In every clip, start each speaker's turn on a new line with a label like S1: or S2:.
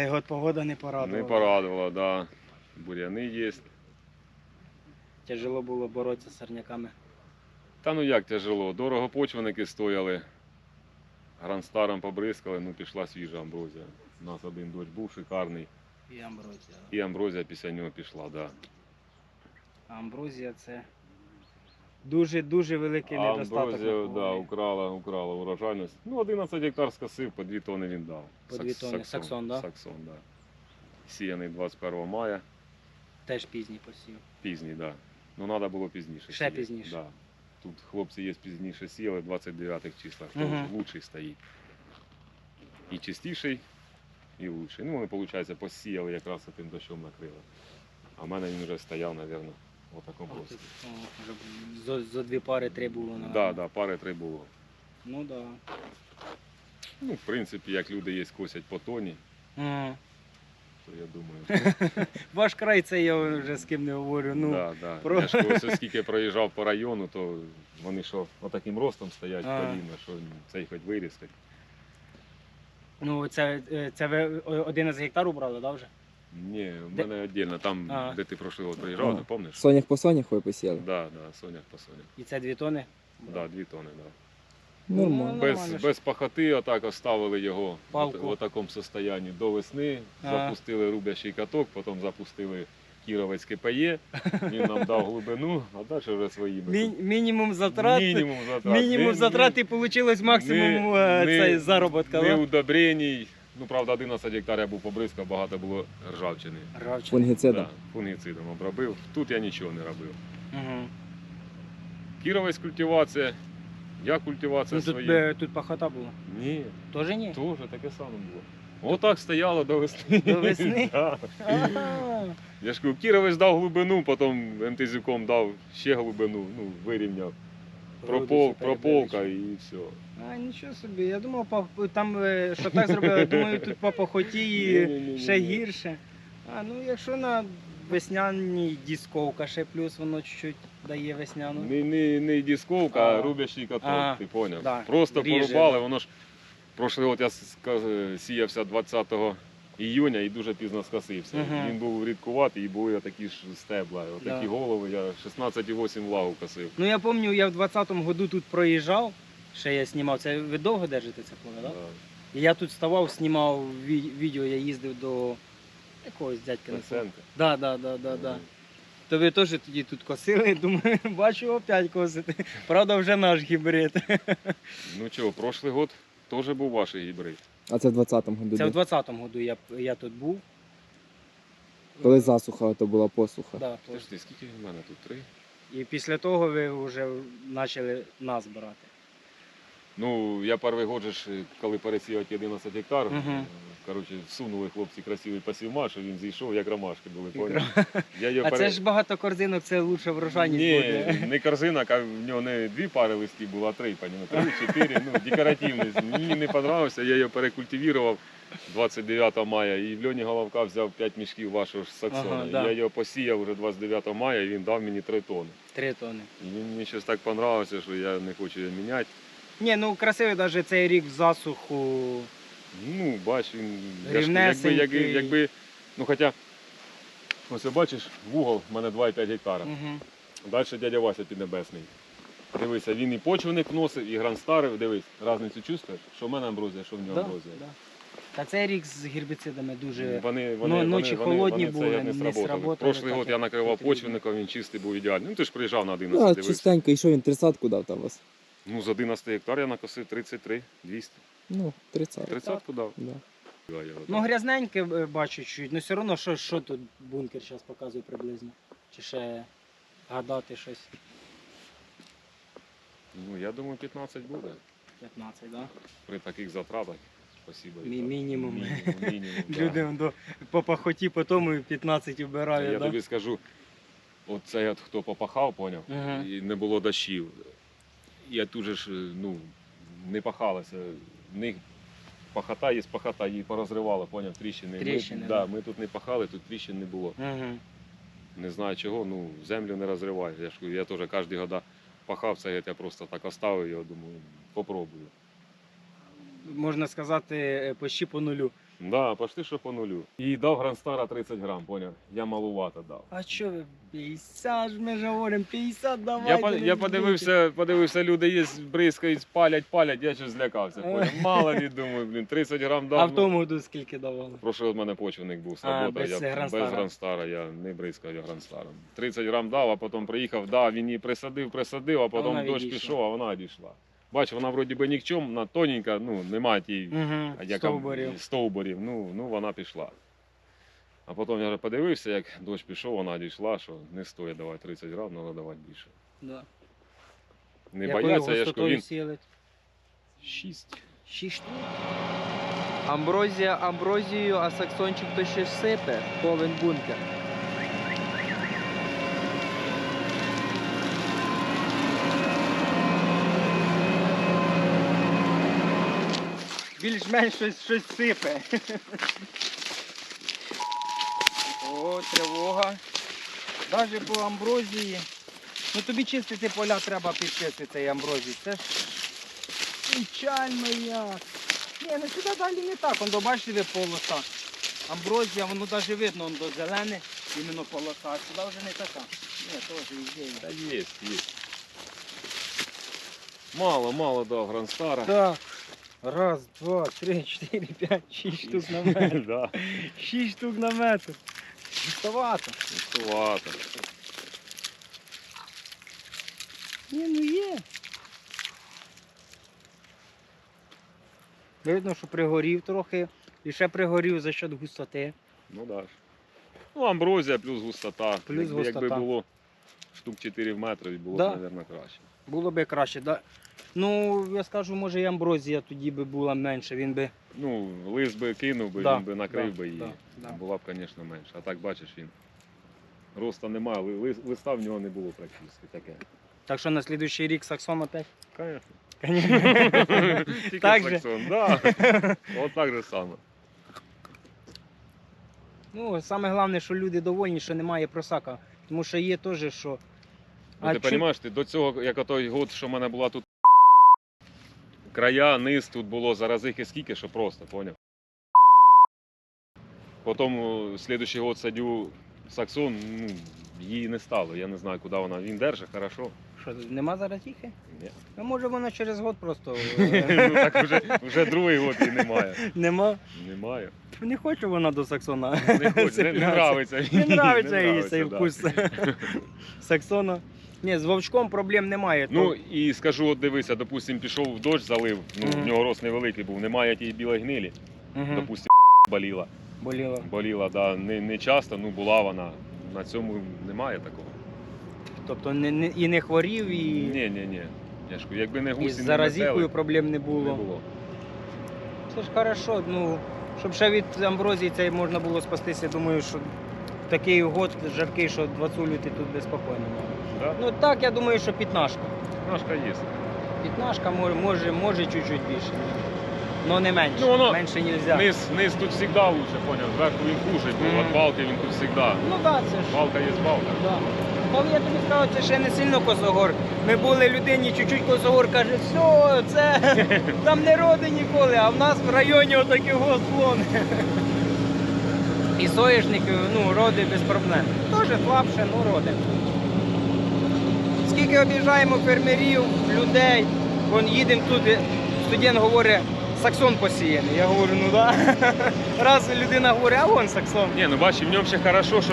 S1: Цей год
S2: погода не порадувала.
S1: не порадувала, да. Бур'яни є.
S2: Тяжело було боротися з сорняками.
S1: Та ну як тяжело. Дорого почвенники стояли. Грандстаром побризкали, ну пішла свіжа амброзія. У нас один дощ був шикарний.
S2: І амброзія.
S1: І амброзія після нього пішла, да.
S2: Амброзія це дуже-дуже великий недостаток.
S1: Амброзія, да, украла, украла урожайність. Ну, 11 гектар скосив, по 2 тони він дав.
S2: По дві тони. Саксон, да?
S1: Саксон, да. Сіяний 21 мая.
S2: Теж пізній посів.
S1: Пізній, да. Ну, треба було пізніше.
S2: Ще
S1: сіяти.
S2: пізніше.
S1: Да. Тут хлопці є пізніше сіяли, 29 числа, хто
S2: Мгм.
S1: лучший стоїть. І чистіший, і лучший. Ну, вони, виходить, посіяли якраз тим дощом накрили. А в мене він вже стояв, мабуть, в такому
S2: вже зо, зо дві пари три було.
S1: Так, да, да, пари три було.
S2: Ну да.
S1: Ну, в принципі, як люди є, косять по тоні,
S2: Ага.
S1: то я думаю,
S2: Ваш край це я вже з ким не говорю. Ну,
S1: да, да.
S2: про-
S1: Я ж ось оскільки проїжджав по району, то вони що отаким ростом стоять
S2: А.
S1: коліна, що цей хоч вирізати.
S2: ну це, е, це ви 11 гектар убрали, да, вже?
S1: Ні, в
S2: Де-
S1: мене віддільно, там,
S2: А.
S1: де ти прошлий год приїжджав, ти пам'ятаєш?
S3: Сонях по сонях ви посіяли?
S1: Да, да, сонях по сонях.
S2: І це дві тони?
S1: Да, дві тони, да.
S3: Нормально.
S2: Ну,
S1: Без,
S2: нормально ж.
S1: без пахоти отак оставили його
S2: Палку.
S1: в, в такому состоянні до весни.
S2: А.
S1: Запустили рубящий каток, потім запустили Кіровець КПЄ, він нам дав глибину, а далі вже своїми.
S2: Мі- мінімум затрат.
S1: Мінімум затрат.
S2: Мінімум затрат і вийшло максимум
S1: не-
S2: е,
S1: не-
S2: цей заробітка.
S1: Не
S2: да?
S1: удобреній. Ну, правда, 11 гектарів був побризкав, багато було ржавчини.
S2: Ржавчина.
S3: Фунгіцидом.
S1: Да, фунгіцидом обробив. Тут я нічого не робив.
S2: Угу.
S1: Кіровець культивація, я культивація
S2: Ну, тут,
S1: своя.
S2: тут пахота була.
S1: Ні,
S2: Тоже ні?
S1: теж таке саме було. Отак стояло до весни.
S2: До весни?
S1: Да.
S2: Ага.
S1: Я ж кажу, Кіровець дав глибину, потім МТЗюком дав ще глибину, ну, вирівняв. Пропол,
S2: Груди
S1: прополка і все.
S2: А, нічого собі. Я думав, там, е, що так зробили, думаю, тут по пахоті і
S1: Ні-ні-ні-ні.
S2: ще гірше. А ну якщо на весняній дисковка ще плюс воно чуть-чуть дає весняну.
S1: Не, не, не дисковка, а
S2: А.
S1: рубящий каток,
S2: А,
S1: ти поняв.
S2: да,
S1: Просто
S2: ріже,
S1: порубали,
S2: да.
S1: воно ж прошлий год я ска- сіявся 20 іюня і дуже пізно скосився.
S2: Мгм.
S1: Він був рідкуватий і були такі ж стебла, отакі
S2: Да.
S1: голови, я 16,8 влагу косив.
S2: Ну я пам'ятаю, я в 20-му году тут проїжджав, ще я знімав. Це ви довго держите це поле, так? Да? І я тут ставав, знімав ві- відео, я їздив до якогось дядька на. Да, да, да, да, да. То ви теж тоді тут косили, думаю, бачу опять косити. Правда, вже наш гібрид.
S1: Ну чого, прошлий год теж був ваш гібрид.
S3: А це в 20-му году.
S2: Це в
S3: де?
S2: 20-му году я, я тут був.
S3: Коли засуха, то була посуха.
S2: Да,
S1: Подожди, скільки в мене тут? Три?
S2: І після того ви вже почали нас брати.
S1: Ну, я перший год коли пересіяти 11 гектарів,
S2: Мгм.
S1: Коротше, всунули хлопці красивий посівмаш, і він зійшов, як ромашки були, поняв? Я його
S2: А
S1: пере-
S2: це ж багато корзинок, це лучше врожайність
S1: Ні,
S2: буде.
S1: не корзинок, а в нього не дві пари листів було, а три, понімаєш, три, чотири, ну, декоративний. Мені не подобався, я його перекультивував 29 мая, і в Льоні Головка взяв 5 мішків вашого ж саксона.
S2: Ага, да.
S1: Я його посіяв вже 29 мая, і він дав мені 3 тони.
S2: Три тони.
S1: І він мені щось так подобався, що я не хочу його міняти.
S2: Ні, ну красивий навіть цей рік в засуху.
S1: Ну, бач, він я ж- якби,
S2: Рівнесенький.
S1: якби, якби, ну хоча, ось бачиш, вугол в мене 2,5 гектара.
S2: Угу.
S1: Далі дядя Вася Піднебесний. Дивися, він і почвеник носив, і гранстарив. Дивись, різницю чувствуєш, що в мене амброзія, що в нього
S2: Да,
S1: амброзія.
S2: да. Та цей рік з гербіцидами дуже.
S1: Вони,
S2: Ну, ночі
S1: вони,
S2: холодні
S1: вони,
S2: були,
S1: це не
S2: не
S1: сработали.
S2: сработали
S1: Прошлий
S2: так,
S1: год я
S2: як
S1: накривав
S2: потрібно.
S1: почвенником, він чистий був ідеальний. Ну ти ж приїжджав на 11,
S3: Ну, а
S1: дивився.
S3: чистенько, і що він 30-ку дав там вас?
S1: Ну, з 11 гектар я накосив 33, 200.
S3: Ну, 30.
S1: 30 дав.
S3: Да.
S2: Ну, грязненьке е, бачу чуть, ну все одно, що, що тут бункер зараз показує приблизно. Чи ще гадати щось
S1: ну, я думаю, 15 буде
S2: 15, да?
S1: при таких затратах. Спасибо.
S2: Мі-
S1: Віталій.
S2: мінімум.
S1: Мінімум, мінімум да.
S2: Люди до, по пахоті по тому і 15
S1: Я
S2: вбирають, да?
S1: тобі скажу, от цей от хто попахав, поняв,
S2: Ага.
S1: і не було дощів. Я тут же ж ну, не пахалося. В них пахота є пахота, її порозривало, поняв, тріщини.
S2: Тріщини,
S1: ми,
S2: да.
S1: ми тут не пахали, тут тріщин не було.
S2: Угу.
S1: Не знаю чого, ну землю не розриває. Я ж я теж кожен года пахав, це я просто так оставив його, думаю, попробую.
S2: Можна сказати, е, почти по нулю.
S1: Да, почти що по нулю. І дав Гранстара 30 грам, поняв? Я малувато дав.
S2: А що ви 50 ж ми ж говоримо, 50 давайте.
S1: Я, по-
S2: не
S1: я подивився, подивився, люди є, бризкають, палять, палять, я щось злякався. Поняв? Мало ли, думаю, блін, 30 грам дав.
S2: А в
S1: ну.
S2: тому году скільки давали?
S1: Прошлий от мене почвенник був
S2: А,
S1: сработа,
S2: без
S1: я
S2: Гранстара.
S1: без Гранстара, я не бризкав я Гранстаром. 30 грам дав, а потім приїхав, да, він її присадив, присадив, а потім
S2: вона
S1: дощ
S2: відійшла.
S1: пішов, а вона одійшла. Бач, вона вроді би нікчом, тоненька, ну, немає
S2: Угу,
S1: яка-
S2: стовбурів.
S1: стовбурів, ну, ну вона пішла. А потім я вже подивився, як дощ пішов, вона дійшла, що не стоїть давати 30 грам, треба давати більше.
S2: Да.
S1: Не
S2: Якою
S1: бояться, я ж кажу,
S2: густотою
S1: він
S2: сіяли?
S1: 6.
S2: 6 штук.
S3: Амброзія амброзією, а саксончик то ще сипе. Повен бункер.
S2: Більш-менш щось, щось сипе. О, тривога. Навіть по амброзії. Ну тобі чистити поля треба підчистити цей амброзій. Це ж печально як. Ні, ну сюди далі не так. Он бачите полоса. Амброзія, воно навіть видно, он до зелене, іменно полоса, а сюди вже не така. Ні, теж везде.
S1: Та є, є. Мало, мало дав Гранстара.
S2: Так. Раз, два, три, чотири, п'ять, шість штук на метр.
S1: да.
S2: Шість штук на метр. Густовато.
S1: Сувато.
S2: Ні, ну є. Видно, що пригорів трохи. І ще пригорів за счет густоти.
S1: Ну да ж. Ну, амброзія плюс густота.
S2: Плюс
S1: якби, якби
S2: густота.
S1: було штук 4 в метрові, було
S2: Да.
S1: б, мабуть, краще.
S2: Було би краще. Да? Ну, я скажу, може і амброзія тоді би була менше. Він би.
S1: Ну, лист би кинув би,
S2: Да,
S1: він би накрив
S2: да,
S1: би її.
S2: да, да.
S1: Була б, звісно, менше. А так бачиш, він. Роста немає, ли- ли- листа в нього не було практично таке.
S2: Так що на слідуючий рік Саксон опять.
S1: Звісно. Тільки
S2: Так же?
S1: саксон, да. От так же саме.
S2: Ну, саме головне, що люди довольні, що немає просака. Тому що є теж, що.
S1: Ну, ти
S2: чу-
S1: розумієш, ти до цього, як той год, що в мене була тут края, низ тут було заразихи скільки, що просто, поняв? Потім о, слідуючий год садю саксон, ну, її не стало. Я не знаю, куди вона. Він держить, хорошо.
S2: Що, нема зараз їхи?
S1: Ні.
S2: А може вона через год просто
S1: ну так вже, вже другий год її немає.
S2: нема.
S1: Немає.
S2: Не хоче вона до Саксона.
S1: Не хоче, не, не нравиться.
S2: Не нравиться їй цей
S1: да.
S2: вкус Саксона. Ні, з вовчком проблем немає.
S1: Ну
S2: то-
S1: і скажу, от дивися, допустим, пішов в дощ, залив, ну, в нього рост невеликий був, немає тієї білої гнилі,
S2: Мгм,
S1: допустим, боліла.
S2: боліло.
S1: Боліла, да, не, не часто, ну була вона. На цьому немає такого.
S2: Тобто не, не, і не хворів, і,
S1: Ні, ні, ні. Я ж кажу, якби не
S2: і
S1: гусі,
S2: з
S1: не
S2: заразікою проблем не
S1: не
S2: було.
S1: було.
S2: Це ж хорошо, ну, щоб ще від амброзії цей можна було спастися, думаю, що такий год жаркий, що 20 ти тут безпокійно.
S1: Да?
S2: Ну так, я думаю, що пітнашка.
S1: Ножка є.
S2: Пітнашка може, може, може чуть-чуть більше. Ну не менше.
S1: Ну, воно-
S2: менше нельзя.
S1: Низ, низ тут завжди лучше, поняв. Зверху він хуже, бо
S2: Мгм.
S1: от балки він тут завжди.
S2: Ну так, це ж.
S1: Балка є балка.
S2: Да. Але я тобі скажу, це ще не сильно косогор. Ми були людині, чуть-чуть косогор каже, все, це там не роди ніколи, а в нас в районі отакі склони. І соєшники, ну, роди без проблем. Теж слабше, ну роди. Скільки об'їжджаємо фермерів, людей, вон їдемо туди, студент говорить, саксон посіяний. Я говорю, ну да. Раз людина говорить, а вон саксон.
S1: Ні, ну бачиш, в ньому ще хорошо, що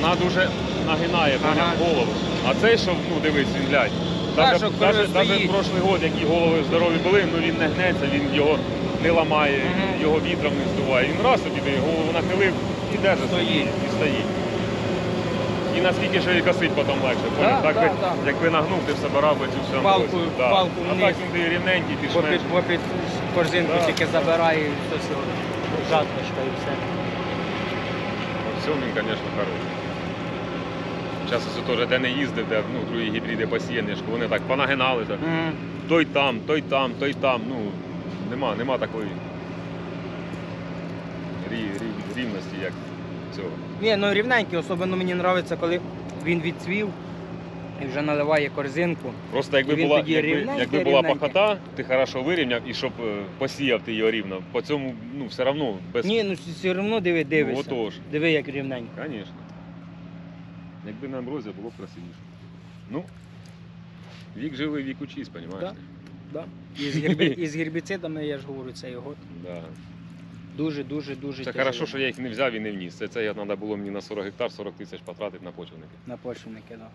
S1: вона дуже нагинає
S2: Ага.
S1: поняв, голову. А цей, що, ну дивись, він глянь.
S2: Так,
S1: Даже,
S2: що
S1: даже,
S2: стоїть.
S1: даже прошлий год, які голови здорові були, ну він не гнеться, він його не ламає,
S2: Мгм.
S1: його вітром не здуває. Він раз собі ти голову нахилив і держить
S2: Стоїть.
S1: собі, і стоїть. І наскільки ще і косить потім легше.
S2: Да,
S1: поняв? так
S2: да,
S1: би,
S2: да.
S1: якби нагнув, ти все барав би цю всю
S2: Палку-
S1: амброзію. да.
S2: палку
S1: А
S2: вниз.
S1: так він ти рівненький, ти
S2: Попід, попід корзинку тільки забирає і все, все. Жаточка і все.
S1: Все він, звісно, хороший. Зараз ось теж де не їздив, де ну, другі гібриди посіяні, що вони так понагиналися. Той там, той там, той там. Ну, нема, нема такої рі, рі, рівності, як цього.
S2: Ні, ну рівненький, особливо мені подобається, коли він відцвів. І вже наливає корзинку.
S1: Просто якби була, якби,
S2: рівненький,
S1: якби була
S2: рівненький.
S1: пахота, ти хорошо вирівняв і щоб е, посіяв ти його рівно. По цьому ну, все одно без
S2: Ні, ну все одно диви,
S1: ну,
S2: дивишся.
S1: отож.
S2: Диви, як рівненько.
S1: Звісно. Якби на амброзія було б красивіше. Ну, вік живий, вік учись, розумієш?
S2: Да. Да. І з, гербі... і з гербіцидами, я ж говорю, це його
S1: Да.
S2: дуже, дуже, дуже
S1: Це
S2: тяжело
S1: хорошо, що я їх не взяв і не вніс. Це, це я треба було мені на 40 гектар 40 тисяч потратити на почвенники.
S2: на почвенники, да.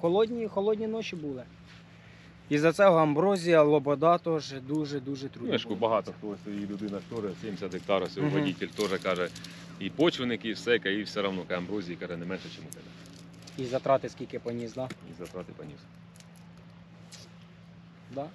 S2: Холодні, холодні ночі були. І за цього амброзія, лобода теж дуже-дуже трудно.
S1: Ну, кажу,
S2: було.
S1: багато хто і людина теж 70 гектар, ось його водитель теж каже, і почвенники, і все, і все одно амброзії каже, не менше, ніж у тебе.
S2: І затрати скільки поніс, да?
S1: І затрати поніс.
S2: Да.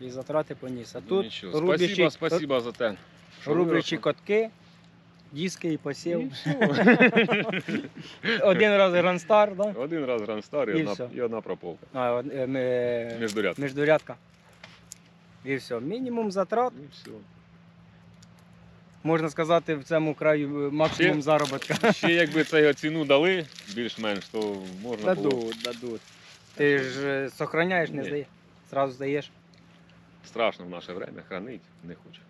S2: І затрати поніс. А
S1: Ну,
S2: тут рубячі,
S1: Спасибо, спасибо за те. виросло.
S2: котки, диски і посів. Один раз Грандстар, да?
S1: Один раз Грандстар і,
S2: І
S1: одна,
S2: все.
S1: і одна прополка.
S2: А, од- е, ме-
S1: Міждуряд.
S2: Междурядка. І все. Мінімум затрат,
S1: І все.
S2: можна сказати, в цьому краю е, максимум
S1: Ще-
S2: заробітка.
S1: Ще якби це ціну дали більш-менш, то можна було.
S2: Дадуть, дадуть. Ти ж е, сохраняєш, не
S1: Ні.
S2: здаєш. Зразу здаєш.
S1: Страшно в наше время, хранить не хоче.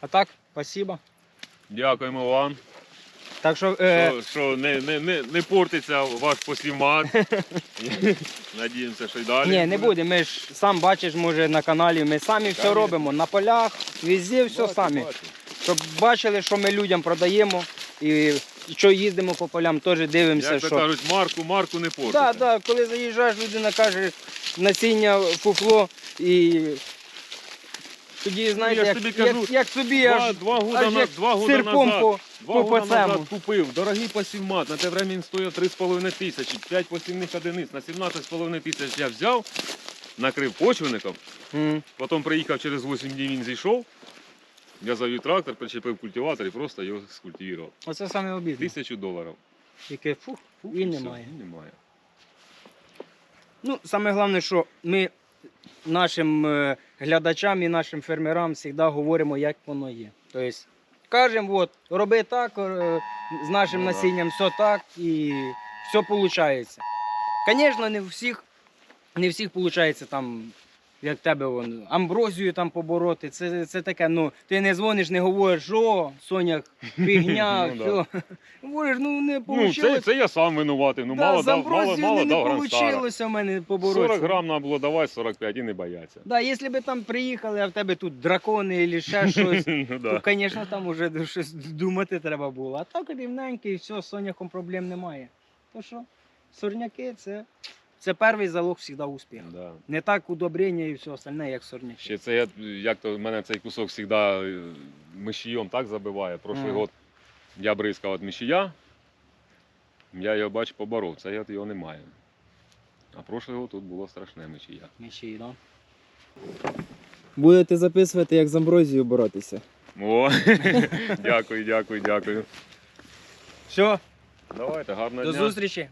S2: А так, спасибо.
S1: Дякуємо вам,
S2: Так що, е,
S1: що, що не, не, не, не портиться ваш посівмат. Надіємося, що й далі.
S2: ні, не буде. Ми ж сам бачиш, може на каналі, ми самі все робимо. На полях, везде все
S1: Бачу,
S2: самі.
S1: бачу.
S2: Щоб бачили, що ми людям продаємо. І що їздимо по полям, теж дивимося,
S1: Як то
S2: що.
S1: кажуть, марку, марку не портиться.
S2: Так, так, коли заїжджаєш, людина каже насіння, фуфло і. Тоді, знаєте,
S1: я
S2: як,
S1: тобі кажу,
S2: як, як собі
S1: Два,
S2: аж,
S1: два года,
S2: аж
S1: на,
S2: як
S1: два года
S2: сирком
S1: назад,
S2: по,
S1: два
S2: по,
S1: года назад купив дорогий посівмат. На те время він стоїть 3,5 тисячі, 5 посівних одиниць. На 17,5 тисяч я взяв, накрив почвенником.
S2: М.
S1: Потім приїхав через 8 днів, він зійшов. Я завів трактор, причепив культиватор і просто його скультивував.
S2: Оце саме обідно.
S1: Тисячу доларів.
S2: Яке фух,
S1: Фу,
S2: і
S1: все,
S2: немає.
S1: і немає.
S2: Ну, саме головне, що ми нашим е, глядачам і нашим фермерам завжди говоримо, як воно є. Тобто, кажемо, от, роби так, е, з нашим
S1: Ну
S2: насінням все так і все виходить. Звісно, не всіх, не всіх виходить там. Як тебе вон, амброзію там побороти, це, це таке, ну ти не дзвониш, не говориш, о, Соня, фігня,
S1: Ну, да.
S2: все. Говориш, ну не
S1: Ну,
S2: вийшло.
S1: це, це я сам винуватий. Ну, мало
S2: з
S1: дав, мало,
S2: амброзією
S1: мало
S2: не,
S1: дав
S2: вийшло в мене поборотися.
S1: 40 грам треба було давати, 45 і не бояться.
S2: Да, якщо б там приїхали, а в тебе тут дракони або ще щось,
S1: ну,
S2: то, звісно, там вже щось думати треба було. А так рівненький, все, з соняхом проблем немає. То що, сорняки це, це перший залог завжди успіху.
S1: Да.
S2: Не так удобрення і все остальне, як сорняки.
S1: Ще це я, як то мене цей кусок завжди мишієм так забиває. Прошлий
S2: Ага.
S1: год я бризкав від мишія, я його бач поборов, це я його не маю. А прошлий год тут було страшне мишія.
S2: Міші, да?
S3: Будете записувати, як з амброзією боротися.
S1: О, дякую, дякую, дякую.
S2: Все,
S1: Давайте, гарного
S2: до
S1: дня.
S2: зустрічі.